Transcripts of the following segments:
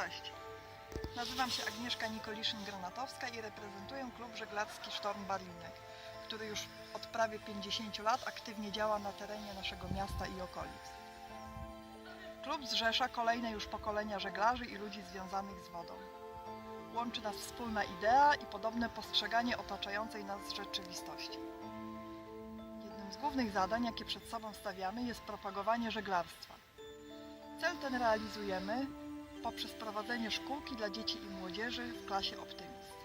Cześć. Nazywam się Agnieszka Nikoliszyn-Granatowska i reprezentuję klub żeglarski Sztorm Barinek, który już od prawie 50 lat aktywnie działa na terenie naszego miasta i okolic. Klub zrzesza kolejne już pokolenia żeglarzy i ludzi związanych z wodą. Łączy nas wspólna idea i podobne postrzeganie otaczającej nas rzeczywistości. Jednym z głównych zadań, jakie przed sobą stawiamy, jest propagowanie żeglarstwa. Cel ten realizujemy poprzez prowadzenie szkółki dla dzieci i młodzieży w klasie Optymist.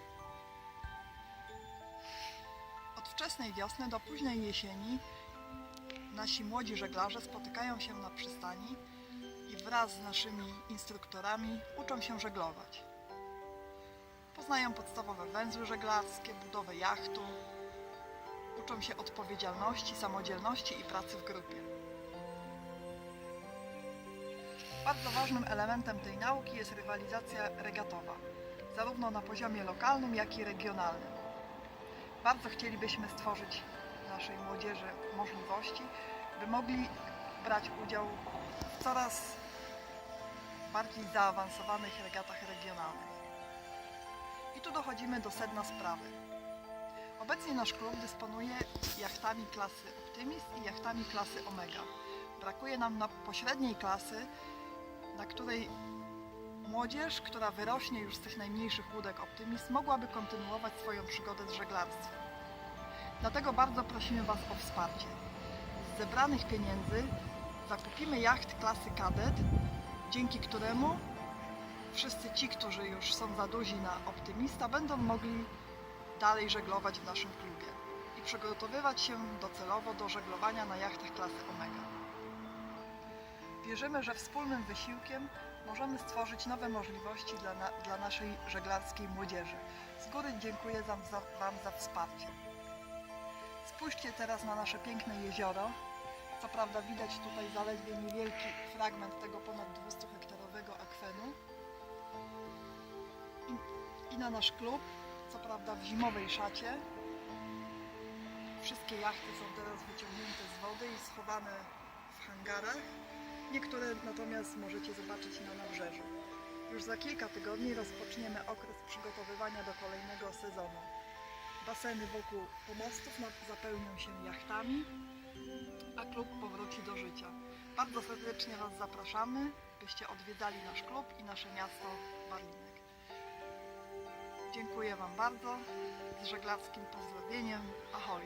Od wczesnej wiosny do późnej jesieni nasi młodzi żeglarze spotykają się na przystani i wraz z naszymi instruktorami uczą się żeglować. Poznają podstawowe węzły żeglarskie, budowę jachtu, uczą się odpowiedzialności, samodzielności i pracy w grupie. Bardzo ważnym elementem tej nauki jest rywalizacja regatowa, zarówno na poziomie lokalnym, jak i regionalnym. Bardzo chcielibyśmy stworzyć naszej młodzieży możliwości, by mogli brać udział w coraz bardziej zaawansowanych regatach regionalnych. I tu dochodzimy do sedna sprawy. Obecnie nasz klub dysponuje jachtami klasy Optimist i jachtami klasy Omega. Brakuje nam na pośredniej klasy, na której młodzież, która wyrośnie już z tych najmniejszych łódek Optimist, mogłaby kontynuować swoją przygodę z żeglarstwem. Dlatego bardzo prosimy Was o wsparcie. Z zebranych pieniędzy zakupimy jacht klasy Kadet, dzięki któremu wszyscy ci, którzy już są za duzi na Optymista, będą mogli dalej żeglować w naszym klubie i przygotowywać się docelowo do żeglowania na jachtach klasy Omega. Wierzymy, że wspólnym wysiłkiem możemy stworzyć nowe możliwości dla, na, dla naszej żeglarskiej młodzieży. Z góry dziękuję Wam za, Wam za wsparcie. Spójrzcie teraz na nasze piękne jezioro. Co prawda widać tutaj zaledwie niewielki fragment tego ponad 200-hektarowego akwenu. I, I na nasz klub, co prawda w zimowej szacie. Wszystkie jachty są teraz wyciągnięte z wody i schowane w hangarach. Niektóre natomiast możecie zobaczyć na nabrzeżu. Już za kilka tygodni rozpoczniemy okres przygotowywania do kolejnego sezonu. Baseny wokół pomostów zapełnią się jachtami, a klub powróci do życia. Bardzo serdecznie Was zapraszamy, byście odwiedzali nasz klub i nasze miasto Barlinek. Dziękuję Wam bardzo. Z żeglarskim pozdrowieniem. Ahoj!